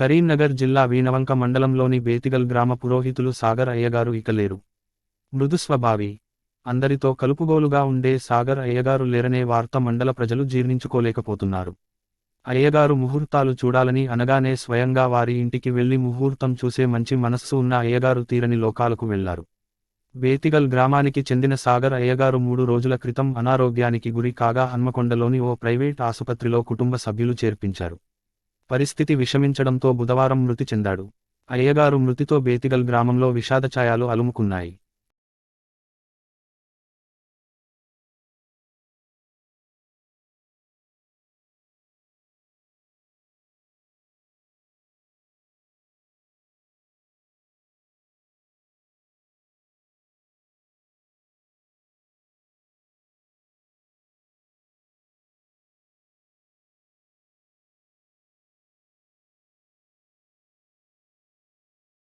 కరీంనగర్ జిల్లా వీణవంక మండలంలోని బేతిగల్ గ్రామ పురోహితులు సాగర్ అయ్యగారు ఇక లేరు మృదుస్వభావి. అందరితో కలుపుగోలుగా ఉండే సాగర్ అయ్యగారు లేరనే వార్త మండల ప్రజలు జీర్ణించుకోలేకపోతున్నారు. అయ్యగారు ముహూర్తాలు చూడాలని అనగానే స్వయంగా వారి ఇంటికి వెళ్ళి ముహూర్తం చూసే మంచి మనస్సు ఉన్న అయ్యగారు తీరని లోకాలకు వెళ్ళారు. బేతిగల్ గ్రామానికి చెందిన సాగర్ అయ్యగారు మూడు రోజుల క్రితం అనారోగ్యానికి గురి కాగా హన్మకొండలోని ఓ ప్రైవేట్ ఆసుపత్రిలో కుటుంబ సభ్యులు చేర్పించారు. పరిస్థితి విషమించడంతో బుధవారం మృతి చెందాడు. అయ్యగారు మృతితో బేతిగల్ గ్రామంలో విషాదఛాయాలు అలుముకున్నాయి.